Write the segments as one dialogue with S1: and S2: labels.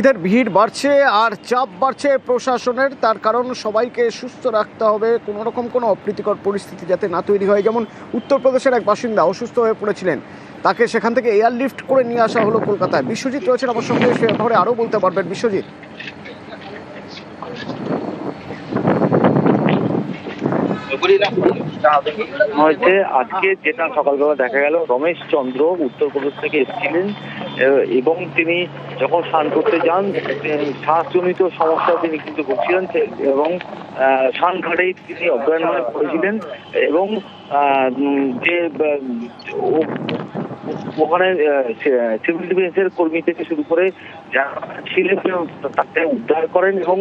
S1: এদের ভিড় বাড়ছে আর চাপ বাড়ছে প্রশাসনের, তার কারণ সবাইকে সুস্থ রাখতে হবে। কোনো রকম কোনো অপ্রীতিকর পরিস্থিতি যাতে না তৈরি হয়, যেমন উত্তরপ্রদেশের এক বাসিন্দা অসুস্থ হয়ে পড়েছিলেন। তাকে সেখান থেকে এয়ারলিফট করে নিয়ে আসা হলো কলকাতায়। বিশ্বজিৎ রয়েছেন আমার সঙ্গে, সে ব্যাপারে আরও বলতে পারবেন। বিশ্বজিৎ।
S2: হয়েছে। আজকে যেটা সকালবেলা দেখা গেল, রমেশ চন্দ্র উত্তরপ্রদেশ থেকে এসেছিলেন এবং তিনি যখন স্নান করতে যান শ্বাসজনিত সমস্যা তিনি কিন্তু ভুগছিলেন এবং স্নান ঘাটেই তিনি হয়ে পড়েছিলেন এবং যে ওখানে সিভিল ডিফেন্সের কর্মী থেকে শুরু করে যারা ছিলেন, তাকে উদ্ধার করেন, এবং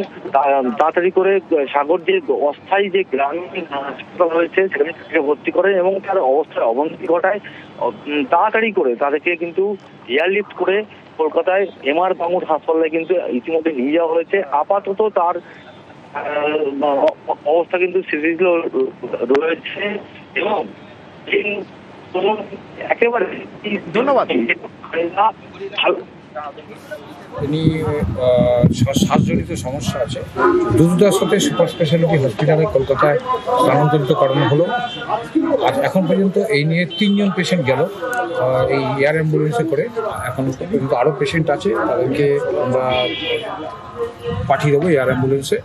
S2: তাড়াতাড়ি করে সাগর যে অস্থায়ী যে গ্রামীণ হাসপাতাল রয়েছে সেখানে তাকে ভর্তি করেন এবং তার অবস্থার অবনতি ঘটায় তাড়াতাড়ি করে তাদেরকে কিন্তু এয়ারলিফট করে কলকাতায় এমআর বাঙুর হাসপাতালে কিন্তু ইতিমধ্যে নিয়ে যাওয়া হয়েছে আপাতত তার অবস্থা কিন্তু স্থিতিশীল রয়েছে এবং একেবারে
S1: ধন্যবাদ।
S3: তিনি শ্বাসজনিত সমস্যা আছে। দুর্দার সাথে সুপার স্পেশালিটি হসপিটালে কলকাতায় স্থানান্তরিত করানো হলো। আর এখন পর্যন্ত এই নিয়ে তিনজন পেশেন্ট গেল এই এয়ার অ্যাম্বুলেন্সে করে। এখন পর্যন্ত আরও পেশেন্ট আছে, তাদেরকে আমরা পাঠিয়ে দেবো এয়ার অ্যাম্বুলেন্সে